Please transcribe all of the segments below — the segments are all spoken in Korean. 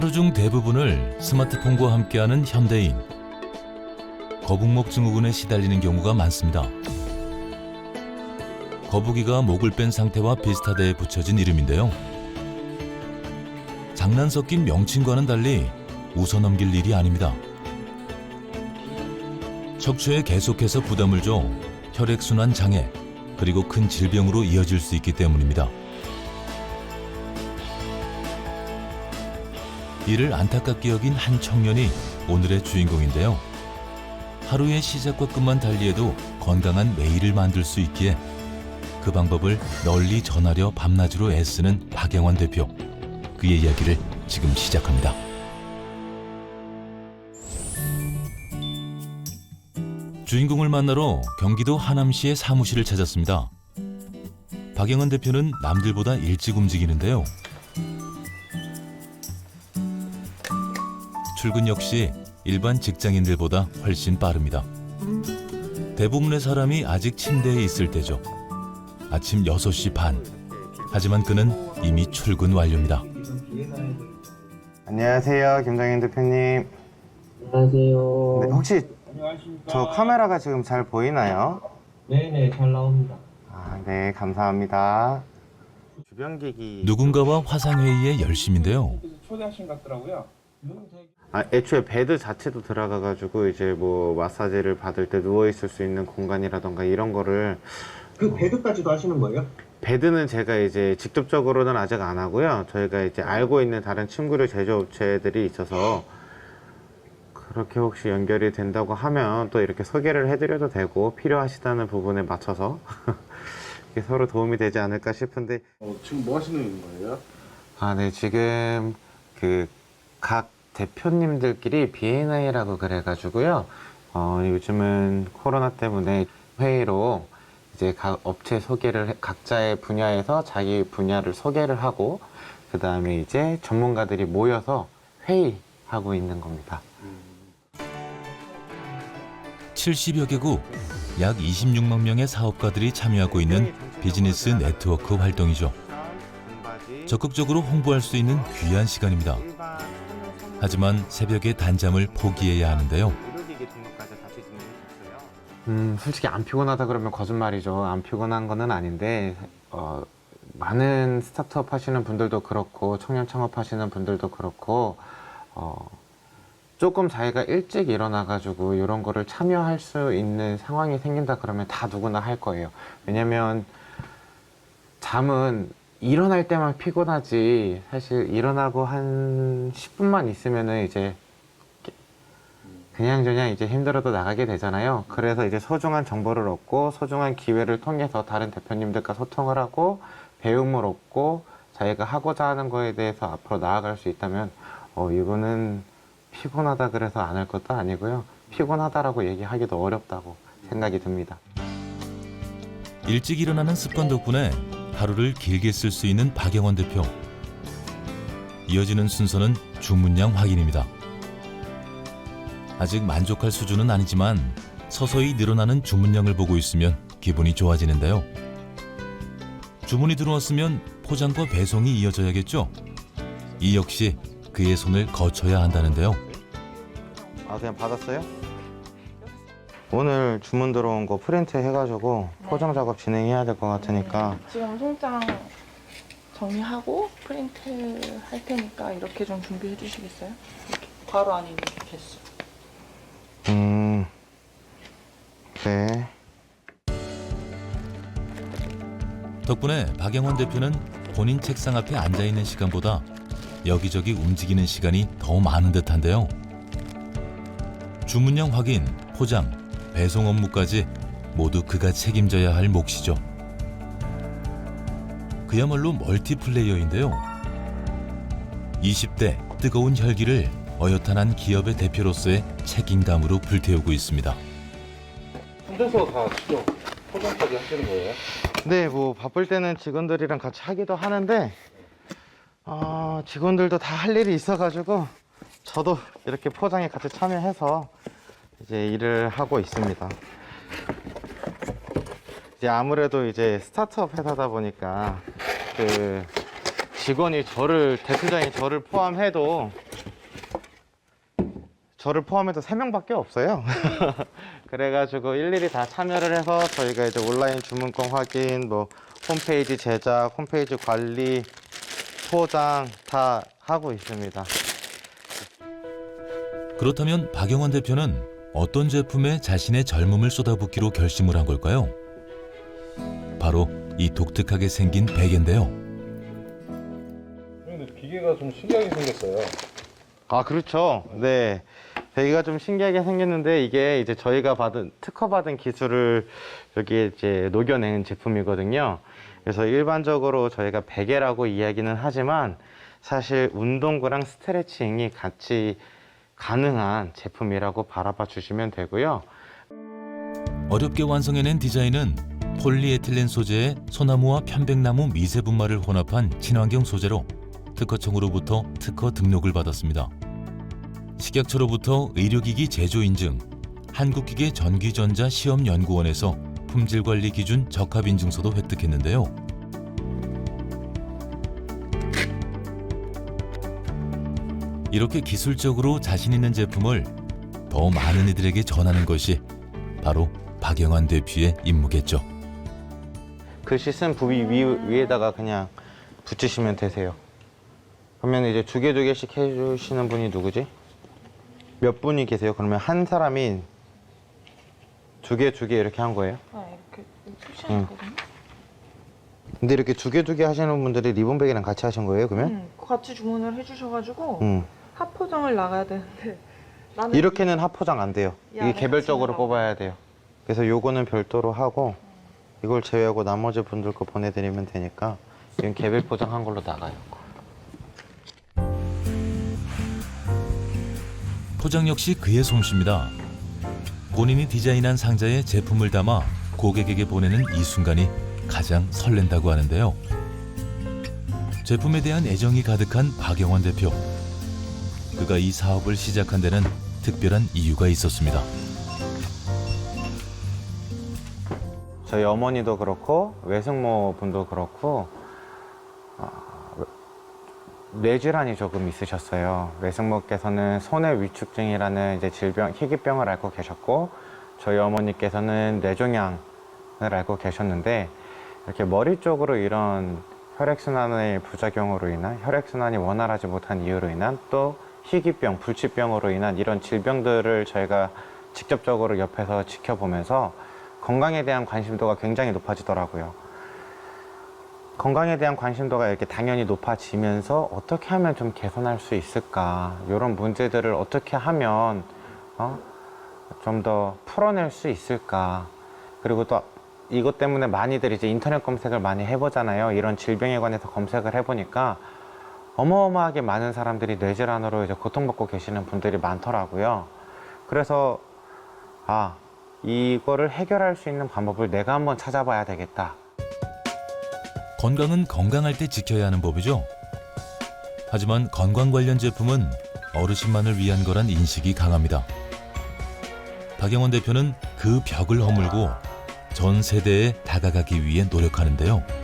하루 중 대부분을 스마트폰과 함께하는 현대인. 거북목 증후군에 시달리는 경우가 많습니다. 거북이가 목을 뺀 상태와 비슷하다에 붙여진 이름인데요. 장난 섞인 명칭과는 달리 웃어넘길 일이 아닙니다. 척추에 계속해서 부담을 줘 혈액순환 장애 그리고 큰 질병으로 이어질 수 있기 때문입니다. 이를 안타깝게 여긴 한 청년이 오늘의 주인공인데요. 하루의 시작과 끝만 달리해도 건강한 매일을 만들 수 있기에 그 방법을 널리 전하려 밤낮으로 애쓰는 박영환 대표. 그의 이야기를 지금 시작합니다. 주인공을 만나러 경기도 하남시의 사무실을 찾았습니다. 박영환 대표는 남들보다 일찍 움직이는데요. 출근 역시 일반 직장인들보다 훨씬 빠릅니다. 대부분의 사람이 아직 침대에 있을 때죠. 아침 6시 반. 하지만 그는 이미 출근 완료입니다. 안녕하세요, 김정인 대표님. 안녕하세요. 네, 혹시 안녕하십니까. 저 카메라가 지금 잘 보이나요? 네네, 잘 나옵니다. 아, 네, 감사합니다. 주변 기기. 누군가와 화상회의에 열심인데요. 초대하신 것 같더라고요. 아, 애초에 베드 자체도 들어가가지고 이제 뭐 마사지를 받을 때 누워 있을 수 있는 공간이라던가 이런 거를 그 배드까지도 하시는 거예요? 베드는 제가 이제 직접적으로는 아직 안 하고요. 저희가 이제 알고 있는 다른 침구류 제조업체들이 있어서 그렇게 혹시 연결이 된다고 하면 또 이렇게 소개를 해드려도 되고 필요하시다는 부분에 맞춰서 이게 서로 도움이 되지 않을까 싶은데 어, 지금 뭐 하시는 거예요? 아, 네, 지금 그 각 대표님들끼리 B&I라고 그래가지고요. 어, 요즘은 코로나 때문에 회의로 이제 각 업체 소개를 해- 각자의 분야에서 자기 분야를 소개를 하고 그 다음에 이제 전문가들이 모여서 회의하고 있는 겁니다. 70여 개국, 약 26만 명의 사업가들이 참여하고 있는 비즈니스 네트워크 활동이죠. 적극적으로 홍보할 수 있는 귀한 시간입니다. 하지만 새벽에 단잠을 포기해야 하는데요. 음, 솔직히 안 피곤하다 그러면 거짓말이죠. 안 피곤한 거는 아닌데, 어, 많은 스타트업 하시는 분들도 그렇고, 청년 창업 하시는 분들도 그렇고, 어, 조금 자기가 일찍 일어나가지고 이런 거를 참여할 수 있는 상황이 생긴다 그러면 다 누구나 할 거예요. 왜냐면 잠은 일어날 때만 피곤하지, 사실 일어나고 한 10분만 있으면은 이제 그냥저냥 이제 힘들어도 나가게 되잖아요. 그래서 이제 소중한 정보를 얻고 소중한 기회를 통해서 다른 대표님들과 소통을 하고 배움을 얻고 자기가 하고자 하는 거에 대해서 앞으로 나아갈 수 있다면 어 이거는 피곤하다 그래서 안 할 것도 아니고요. 피곤하다라고 얘기하기도 어렵다고 생각이 듭니다. 일찍 일어나는 습관 덕분에 하루를 길게 쓸 수 있는 박영원 대표. 이어지는 순서는 주문량 확인입니다. 아직 만족할 수준은 아니지만 서서히 늘어나는 주문량을 보고 있으면 기분이 좋아지는데요. 주문이 들어왔으면 포장과 배송이 이어져야겠죠? 이 역시 그의 손을 거쳐야 한다는데요. 아 그냥 받았어요? 오늘 주문 들어온 거 프린트 해가지고 포장 작업 진행해야 될 것 같으니까 지금 송장 정리하고 프린트 할 테니까 이렇게 좀 준비해 주시겠어요? 이렇게 괄호 아닌 개수. 음, 네. 덕분에 박영원 대표는 본인 책상 앞에 앉아 있는 시간보다 여기저기 움직이는 시간이 더 많은 듯한데요. 주문량 확인, 포장, 배송 업무까지 모두 그가 책임져야 할 몫이죠. 그야말로 멀티플레이어인데요. 20대 뜨거운 혈기를 어엿한 기업의 대표로서의 책임감으로 불태우고 있습니다. 혼자서 다 직접 포장까지 하시는 거예요? 네, 뭐 바쁠 때는 직원들이랑 같이 하기도 하는데 어, 직원들도 다 할 일이 있어가지고 저도 이렇게 포장에 같이 참여해서 이제 일을 하고 있습니다. 이제 아무래도 이제 스타트업 회사다 보니까 그 직원이 저를 대표장이 저를 포함해도 저를 포함해서 3명밖에 없어요. 그래가지고 일일이 다 참여를 해서 저희가 이제 온라인 주문권 확인, 뭐 홈페이지 제작, 홈페이지 관리, 포장 다 하고 있습니다. 그렇다면 박영원 대표는 어떤 제품에 자신의 젊음을 쏟아붓기로 결심을 한 걸까요? 바로 이 독특하게 생긴 베개인데요. 근데 기계가 좀 신기하게 생겼어요. 아, 그렇죠. 네. 베개가 좀 신기하게 생겼는데 이게 이제 저희가 받은 특허 받은 기술을 여기에 이제 녹여낸 제품이거든요. 그래서 일반적으로 저희가 베개라고 이야기는 하지만 사실 운동구랑 스트레칭이 같이 가능한 제품이라고 바라봐 주시면 되고요. 어렵게 완성해낸 디자인은 폴리에틸렌 소재에 소나무와 편백나무 미세 분말을 혼합한 친환경 소재로 특허청으로부터 특허 등록을 받았습니다. 식약처로부터 의료기기 제조 인증, 한국기계 전기전자 시험연구원에서 품질관리 기준 적합 인증서도 획득했는데요. 이렇게 기술적으로 자신 있는 제품을 더 많은 이들에게 전하는 것이 바로 박영환 대표의 임무겠죠. 글씨 쓴 부위 위, 위 에다가 그냥 붙이시면 되세요. 그러면 이제 두 개 두 개씩 해주시는 분이 누구지? 몇 분이 계세요? 그러면 한 사람이 두 개 두 개 이렇게 한 거예요? 아 이렇게 표시하거든요. 근데 이렇게 두 개 두 개 하시는 분들이 리본백이랑 같이 하신 거예요? 그러면? 음, 같이 주문을 해주셔가지고 음. 합포장을 나가야 되는데 나는 이렇게는 합포장 안 돼요. 이 이게 안에 개별적으로 같이 뽑아야 돼요. 그래서 요거는 별도로 하고 이걸 제외하고 나머지 분들 거 보내드리면 되니까 이건 개별 포장한 걸로 나가요. 포장 역시 그의 솜씨입니다. 본인이 디자인한 상자에 제품을 담아 고객에게 보내는 이 순간이 가장 설렌다고 하는데요. 제품에 대한 애정이 가득한 박영원 대표. 그가 이 사업을 시작한 데는 특별한 이유가 있었습니다. 저희 어머니도 그렇고 외숙모 분도 그렇고 어, 뇌질환이 조금 있으셨어요. 외숙모께서는 손해 위축증이라는 이제 질병, 희귀병을 앓고 계셨고 저희 어머니께서는 뇌종양을 앓고 계셨는데 이렇게 머리 쪽으로 이런 혈액순환의 부작용으로 인한 혈액순환이 원활하지 못한 이유로 인한 또 희귀병, 불치병으로 인한 이런 질병들을 저희가 직접적으로 옆에서 지켜보면서 건강에 대한 관심도가 굉장히 높아지더라고요. 건강에 대한 관심도가 이렇게 당연히 높아지면서 어떻게 하면 좀 개선할 수 있을까? 이런 문제들을 어떻게 하면 어? 좀 더 풀어낼 수 있을까? 그리고 또 이것 때문에 많이들 이제 인터넷 검색을 많이 해보잖아요. 이런 질병에 관해서 검색을 해보니까 어마어마하게 많은 사람들이 뇌질환으로 이제 고통받고 계시는 분들이 많더라고요. 그래서 아 이거를 해결할 수 있는 방법을 내가 한번 찾아봐야 되겠다. 건강은 건강할 때 지켜야 하는 법이죠. 하지만 건강 관련 제품은 어르신만을 위한 거란 인식이 강합니다. 박영원 대표는 그 벽을 허물고 전 세대에 다가가기 위해 노력하는데요.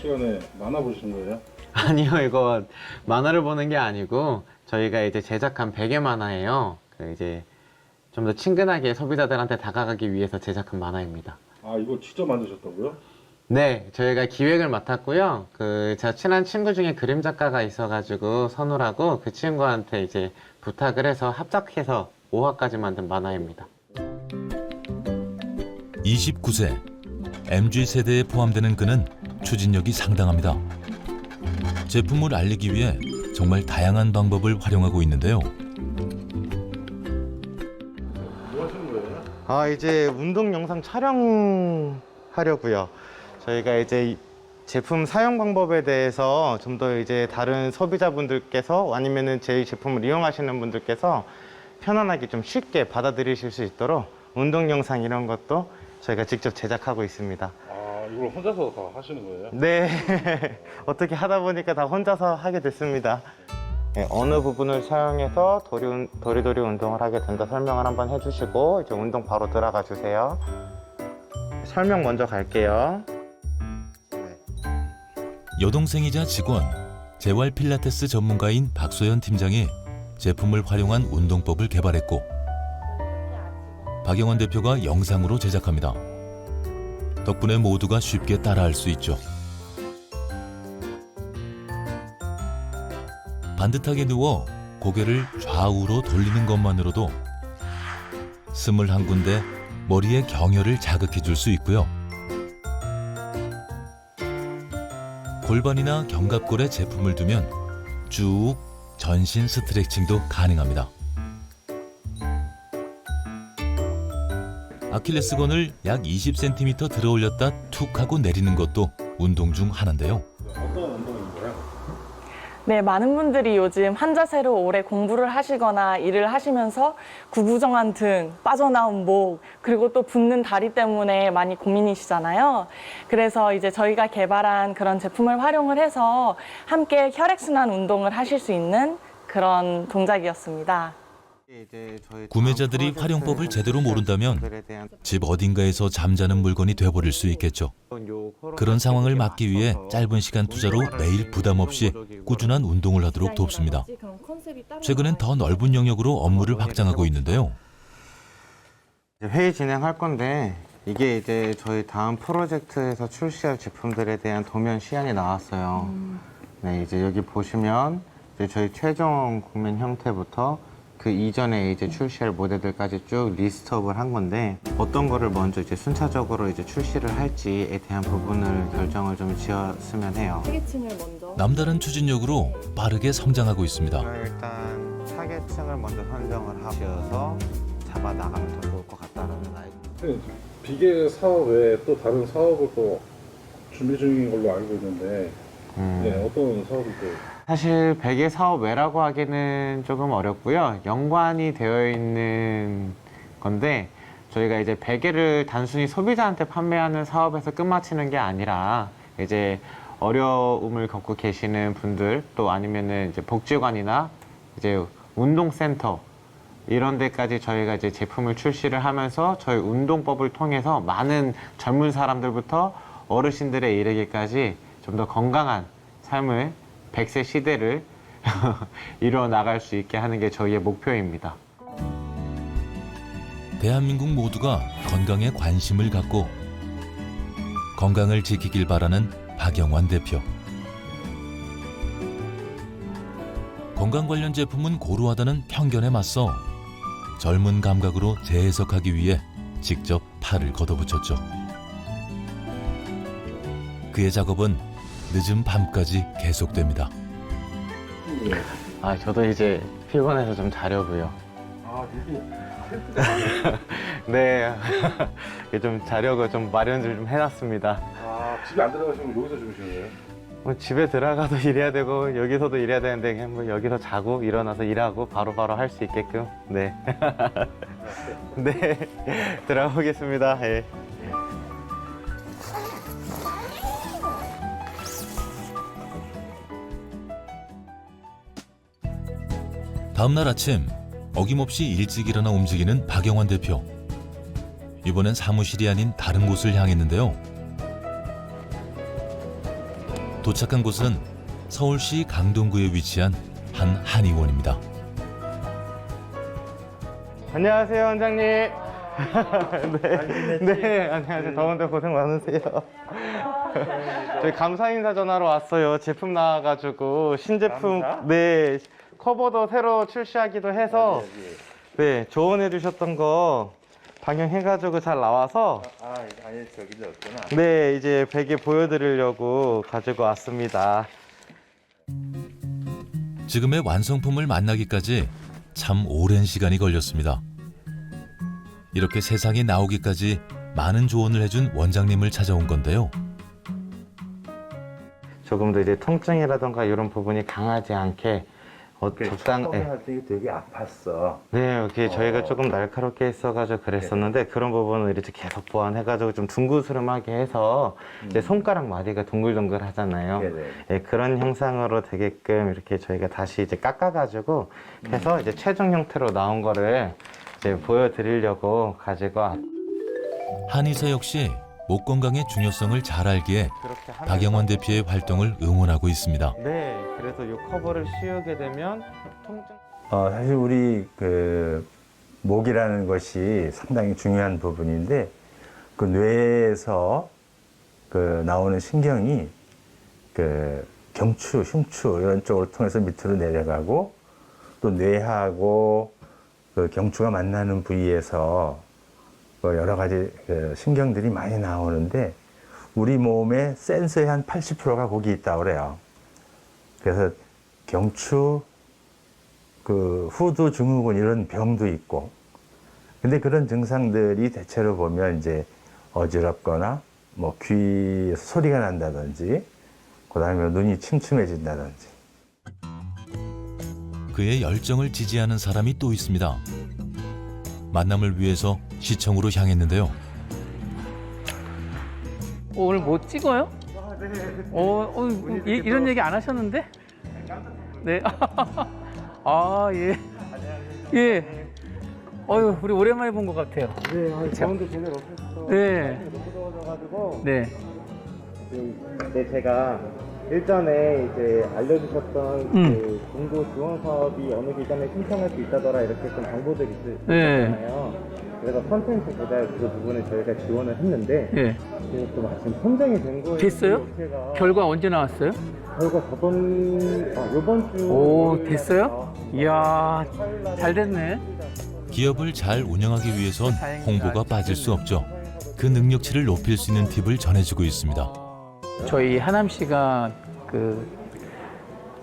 시간에 만화 보시는 거예요? 아니요, 이거 만화를 보는 게 아니고 저희가 이제 제작한 베개 만화예요. 그 이제 좀 더 친근하게 소비자들한테 다가가기 위해서 제작한 만화입니다. 아 이거 직접 만드셨다고요? 네, 저희가 기획을 맡았고요. 그, 제가 친한 친구 중에 그림 작가가 있어가지고 선우라고 그 친구한테 이제 부탁을 해서 합작해서 5화까지 만든 만화입니다. 29세 MG 세대에 포함되는 그는 추진력이 상당합니다. 제품을 알리기 위해 정말 다양한 방법을 활용하고 있는데요. 뭐 하시는 거예요? 아, 이제 운동 영상 촬영하려고요. 저희가 이제 이 제품 사용 방법에 대해서 좀 더 이제 다른 소비자분들께서 아니면은 제 제품을 이용하시는 분들께서 편안하게 좀 쉽게 받아들이실 수 있도록 운동 영상 이런 것도 저희가 직접 제작하고 있습니다. 아 이걸 혼자서 다 하시는 거예요? 네. 어떻게 하다 보니까 다 혼자서 하게 됐습니다. 네, 어느 부분을 사용해서 도리, 운- 도리도리 운동을 하게 된다 설명을 한번 해주시고 이제 운동 바로 들어가 주세요. 설명 먼저 갈게요. 네. 여동생이자 직원, 재활 필라테스 전문가인 박소연 팀장이 제품을 활용한 운동법을 개발했고 박영원 대표가 영상으로 제작합니다. 덕분에 모두가 쉽게 따라할 수 있죠. 반듯하게 누워 고개를 좌우로 돌리는 것만으로도 스물 한 군데 머리의 경혈을 자극해 줄 수 있고요. 골반이나 견갑골에 제품을 두면 쭉 전신 스트레칭도 가능합니다. 아킬레스건을 약 20cm 들어 올렸다 툭 하고 내리는 것도 운동 중 하나인데요. 어떤 운동인 거예요? 네, 많은 분들이 요즘 한 자세로 오래 공부를 하시거나 일을 하시면서 구부정한 등, 빠져나온 목, 그리고 또 붓는 다리 때문에 많이 고민이시잖아요. 그래서 이제 저희가 개발한 그런 제품을 활용을 해서 함께 혈액순환 운동을 하실 수 있는 그런 동작이었습니다. 구매자들이 활용법을 제대로 모른다면 집 어딘가에서 잠자는 물건이 돼버릴 수 있겠죠. 그런 상황을 막기 위해 짧은 시간 투자로 매일 부담 없이 꾸준한 운동을 하도록 돕습니다. 최근엔 더 넓은 영역으로 업무를 확장하고 있는데요. 회의 진행할 건데 이게 이제 저희 다음 프로젝트에서 출시할 제품들에 대한 도면 시안이 나왔어요. 네, 이제 여기 보시면 이제 저희 최종 국면 형태부터 그 이전에 이제 출시할 모델들까지 쭉 리스트업을 한 건데 어떤 거를 먼저 이제 순차적으로 이제 출시를 할지에 대한 부분을 결정을 좀 지었으면 해요. 타겟층을 먼저 남다른 추진력으로 빠르게 성장하고 있습니다. 일단 타겟층을 먼저 선정을 하셔서 잡아 나가면 더 좋을 것 같다라는 아이. 네, 비계 사업 외에 또 다른 사업을 또 준비 중인 걸로 알고 있는데 음. 네, 어떤 사업을 또 사실 베개 사업 외라고 하기는 조금 어렵고요. 연관이 되어 있는 건데 저희가 이제 베개를 단순히 소비자한테 판매하는 사업에서 끝마치는 게 아니라 이제 어려움을 겪고 계시는 분들 또 아니면은 이제 복지관이나 이제 운동센터 이런 데까지 저희가 이제 제품을 출시를 하면서 저희 운동법을 통해서 많은 젊은 사람들부터 어르신들에 이르기까지 좀 더 건강한 삶을 100세 시대를 이루어 나갈 수 있게 하는 게 저희의 목표입니다. 대한민국 모두가 건강에 관심을 갖고 건강을 지키길 바라는 박영환 대표. 건강 관련 제품은 고루하다는 편견에 맞서 젊은 감각으로 재해석하기 위해 직접 팔을 걷어붙였죠. 그의 작업은 늦은 밤까지 계속됩니다. 아, 저도 이제 피곤해서 좀 자려고요. 아, 네, 좀 자려고 좀 마련을 좀 해놨습니다. 아, 집에 안 들어가시면 여기서 주무시는 거예요? 뭐 집에 들어가도 일해야 되고 여기서도 일해야 되는데 그냥 뭐 여기서 자고 일어나서 일하고 바로바로 할 수 있게끔 네. 네, 들어가 보겠습니다. 예. 다음 날 아침 어김없이 일찍 일어나 움직이는 박영환 대표. 이번엔 사무실이 아닌 다른 곳을 향했는데요. 도착한 곳은 서울시 강동구에 위치한 한 한의원입니다. 안녕하세요, 원장님. 네, 네, 안녕하세요. 더운데 고생 많으세요. 저희 감사 인사 전화로 왔어요. 제품 나와가지고 신제품, 네, 커버도 새로 출시하기도 해서, 네, 조언해 주셨던 거 방영해가지고 잘 나와서, 아, 아예 저기도 없구나. 네, 이제 베개 보여드리려고 가지고 왔습니다. 지금의 완성품을 만나기까지 참 오랜 시간이 걸렸습니다. 이렇게 세상에 나오기까지 많은 조언을 해준 원장님을 찾아온 건데요. 조금 더 이제 통증이라던가 이런 부분이 강하지 않게 어, 적당, 예. 할때 되게 아팠어. 네, 이렇게 저희가 어. 조금 날카롭게 했어가지고 그랬었는데 그런 부분을 이렇게 계속 보완해가지고 좀 둥그스름하게 해서 이제 손가락 마디가 동글동글 하잖아요. 네네. 예, 그런 형상으로 되게끔 이렇게 저희가 다시 이제 깎아가지고 해서 이제 최종 형태로 나온 거를 이제 보여드리려고 가지고 왔- 한의사 역시 목 건강의 중요성을 잘 알기에 박영원 대표의 활동을 응원하고 있습니다. 네, 그래서 이 커버를 씌우게 되면 통증 어, 사실 우리 그 목이라는 것이 상당히 중요한 부분인데 그 뇌에서 그 나오는 신경이 그 경추, 흉추 이런 쪽을 통해서 밑으로 내려가고 또 뇌하고 그 경추가 만나는 부위에서 그 여러 가지 그 신경들이 많이 나오는데 우리 몸의 센서의 한 80%가 거기 있다고 그래요. 그래서 경추, 그 후두 증후군 이런 병도 있고 근데 그런 증상들이 대체로 보면 이제 어지럽거나 뭐 귀에서 소리가 난다든지 그다음에 눈이 침침해진다든지 그의 열정을 지지하는 사람이 또 있습니다. 만남을 위해서 시청으로 향했는데요. 어, 오늘 뭐 찍어요? 어, 어, 이, 이런 얘기 안 하셨는데? 네. 아, 예. 예. 어유, 우리 오랜만에 본 것 같아요. 네, 아, 가운데 제대로 없었어. 네. 너무 더워져가지고. 네. 네, 제가 일전에 이제 알려주셨던 음. 그 공도 지원 사업이 어느 기간에 신청할 수 있다더라 이렇게 좀 정보들이 네. 있잖아요. 그래서 컨텐츠 제작 그 부분을 저희가 지원을 했는데 예. 지금 또 마침 선정이 된 거예요. 됐어요? 그. 결과 언제 나왔어요? 결과 저번 아, 요번 주 오, 월요일 됐어요? 이야, 잘 됐네. 기업을 잘 운영하기 위해선 홍보가 빠질 수 없죠. 그 능력치를 높일 수 있는 팁을 전해주고 있습니다. 저희 하남시가 그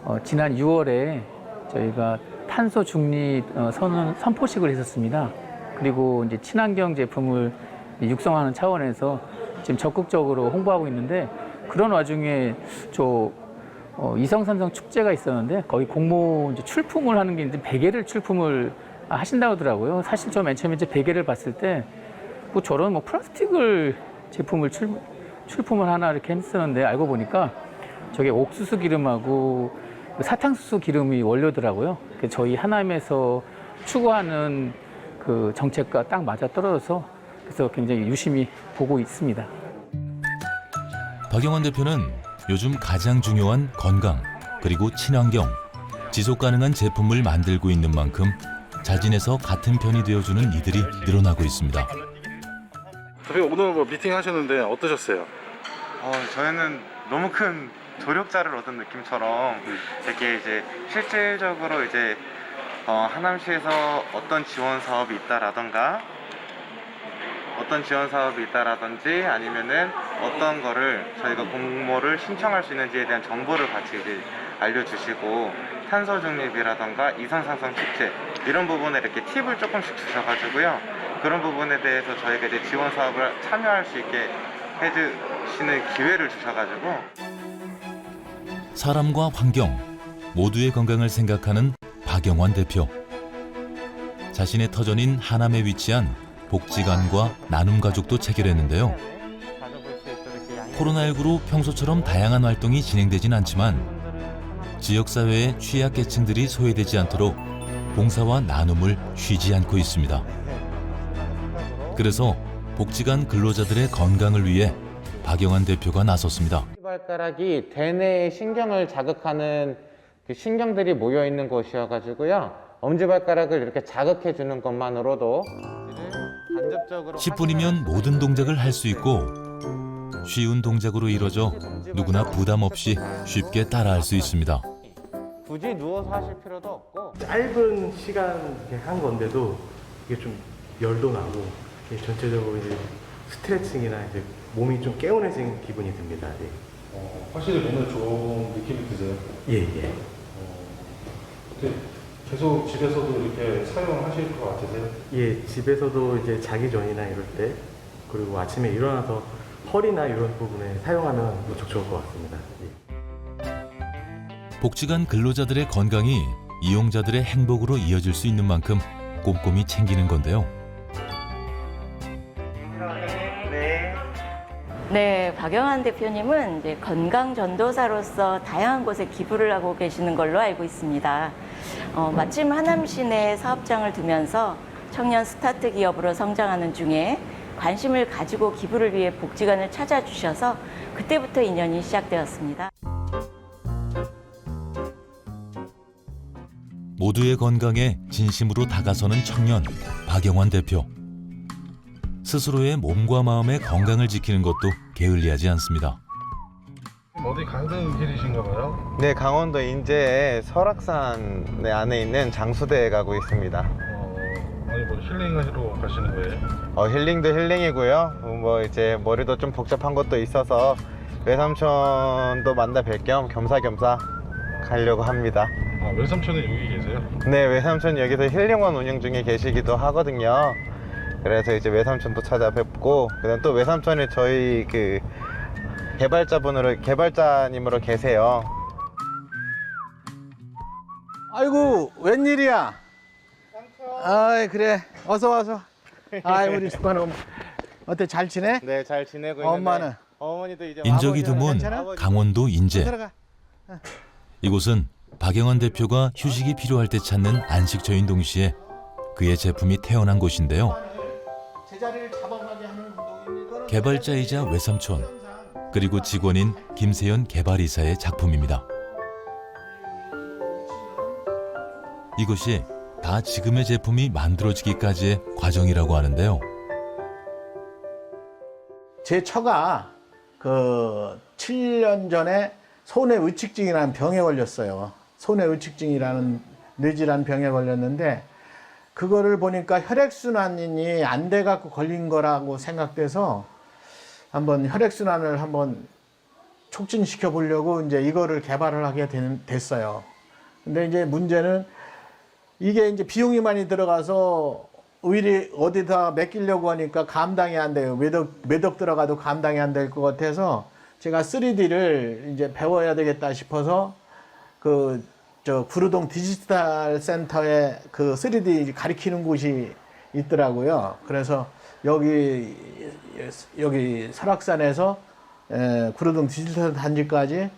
어, 지난 6월에 저희가 탄소 중립 어, 선언 선포식을 했었습니다. 그리고 이제 친환경 제품을 육성하는 차원에서 지금 적극적으로 홍보하고 있는데 그런 와중에 저 어, 이성산성 축제가 있었는데 거기 공모 이제 출품을 하는 게 이제 베개를 출품을 하신다고 하더라고요. 사실 저 맨 처음에 이제 베개를 봤을 때 뭐 저런 뭐 플라스틱을 제품을 출, 출품을 하나 이렇게 했었는데 알고 보니까 저게 옥수수 기름하고 그 사탕수수 기름이 원료더라고요. 그래서 저희 하남에서 추구하는 그 정책과 딱 맞아 떨어져서 그래서 굉장히 유심히 보고 있습니다. 박영원 대표는 요즘 가장 중요한 건강 그리고 친환경 지속 가능한 제품을 만들고 있는 만큼 자진해서 같은 편이 되어주는 이들이 늘어나고 있습니다. 대표님 오늘 뭐 미팅 하셨는데 어떠셨어요? 어, 저희는 너무 큰 조력자를 얻은 느낌처럼 이렇게 이제 실질적으로 이제 어, 하남시에서 어떤 지원 사업이 있다라던가 어떤 지원 사업이 있다라든지 아니면은 어떤 거를 저희가 공모를 신청할 수 있는지에 대한 정보를 같이 이제 알려주시고 탄소 중립이라던가 이산상성 축제 이런 부분에 이렇게 팁을 조금씩 주셔가지고요. 그런 부분에 대해서 저희가 이제 지원 사업을 참여할 수 있게 해주시는 기회를 주셔가지고 사람과 환경 모두의 건강을 생각하는 박영원 대표. 자신의 터전인 하남에 위치한 복지관과 나눔 가족도 체결했는데요. 코로나19로 평소처럼 다양한 활동이 진행되진 않지만 지역사회의 취약계층들이 소외되지 않도록 봉사와 나눔을 쉬지 않고 있습니다. 그래서 복지관 근로자들의 건강을 위해 박영환 대표가 나섰습니다. 발가락이 대뇌의 신경을 자극하는 그 신경들이 모여 있는 곳이어가지고요. 엄지발가락을 이렇게 자극해 주는 것만으로도 간접적으로 10분이면 모든 동작을 할 수 있고 쉬운 동작으로 이뤄져 누구나 부담 없이 쉽게 따라할 수 있습니다. 굳이 누워서 하실 필요도 없고 짧은 시간 이렇게 한 건데도 이게 좀 열도 나고 이게 전체적으로 이제 스트레칭이나 이제 몸이 좀 개운해진 기분이 듭니다. 어, 확실히 몸에 좋은 느낌이 드세요? 예, 예. 근데 계속 집에서도 이렇게 사용하실 것 같으세요? 예, 집에서도 이제 자기 전이나 이럴 때 그리고 아침에 일어나서 허리나 이런 부분에 사용하면 무척 좋을 것 같습니다. 예. 복지관 근로자들의 건강이 이용자들의 행복으로 이어질 수 있는 만큼 꼼꼼히 챙기는 건데요. 네, 박영환 대표님은 이제 건강 전도사로서 다양한 곳에 기부를 하고 계시는 걸로 알고 있습니다. 어, 마침 하남시 내 사업장을 두면서 청년 스타트 기업으로 성장하는 중에 관심을 가지고 기부를 위해 복지관을 찾아주셔서 그때부터 인연이 시작되었습니다. 모두의 건강에 진심으로 다가서는 청년 박영환 대표. 스스로의 몸과 마음의 건강을 지키는 것도 게을리하지 않습니다. 어디 가는 길이신가 봐요? 네, 강원도 인제에 설악산 네, 안에 있는 장수대에 가고 있습니다. 어, 아니 뭐 힐링하시러 가시는 거예요? 어, 힐링도 힐링이고요. 어, 뭐 이제 머리도 좀 복잡한 것도 있어서 외삼촌도 만나 뵐 겸 겸사겸사 가려고 합니다. 아 외삼촌은 여기 계세요? 네, 외삼촌 여기서 힐링원 운영 중에 계시기도 하거든요. 그래서 이제 외삼촌도 찾아뵙고, 그다음 또 외삼촌이 저희 그 개발자분으로 개발자님으로 계세요. 아이고 웬일이야? 아이 그래 어서 와서. 아이 우리 숙관 엄마 어때 잘 지내? 네, 잘 지내고 있는데 엄마는? 어머니도 이제 인적이 드문 괜찮아? 강원도 인제. 들어가. 이곳은 박영환 대표가 휴식이 필요할 때 찾는 안식처인 동시에 그의 제품이 태어난 곳인데요. 제자리를 잡아가게 하는 운동입니다. 개발자이자 외삼촌 그리고 직원인 김세연 개발이사의 작품입니다. 이것이 다 지금의 제품이 만들어지기까지의 과정이라고 하는데요. 제 처가 그 7년 전에 손해 의측증이라는 병에 걸렸어요. 손해 의측증이라는 뇌질환 병에 걸렸는데 그거를 보니까 혈액순환이 안 돼 갖고 걸린 거라고 생각돼서 한번 혈액순환을 한번 촉진시켜 보려고 이제 이거를 개발을 하게 된- 됐어요. 근데 이제 문제는 이게 이제 비용이 많이 들어가서 의리 어디다 맡기려고 하니까 감당이 안 돼요. 몇억, 몇억 들어가도 감당이 안 될 것 같아서 제가 3D를 이제 배워야 되겠다 싶어서 그 저 구르동 디지털 센터에 그 3D 가리키는 곳이 있더라고요. 그래서 여기 여기 설악산에서 에, 구르동 디지털 단지까지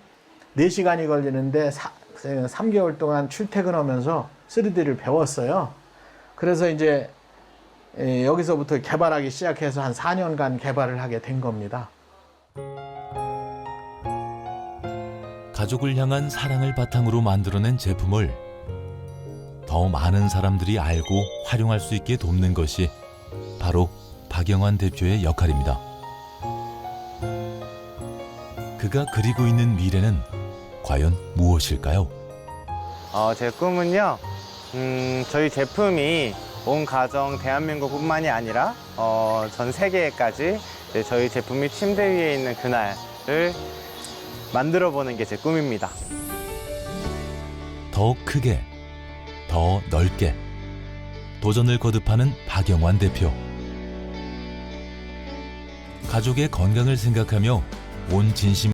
4시간이 걸리는데 사, 3개월 동안 출퇴근하면서 3D를 배웠어요. 그래서 이제 에, 여기서부터 개발하기 시작해서 한 4년간 개발을 하게 된 겁니다. 가족을 향한 사랑을 바탕으로 만들어낸 제품을 더 많은 사람들이 알고 활용할 수 있게 돕는 것이 바로 박영환 대표의 역할입니다. 그가 그리고 있는 미래는 과연 무엇일까요? 어, 제 꿈은요, 음, 저희 제품이 온 가정 대한민국뿐만이 아니라 어, 전 세계에까지 이제 저희 제품이 침대 위에 있는 그날을 만들어 보는 게 제 꿈입니다. 더 크게, 더 넓게 도전을 거듭하는 박영환 대표. 가족의 건강을 생각하며 온 진심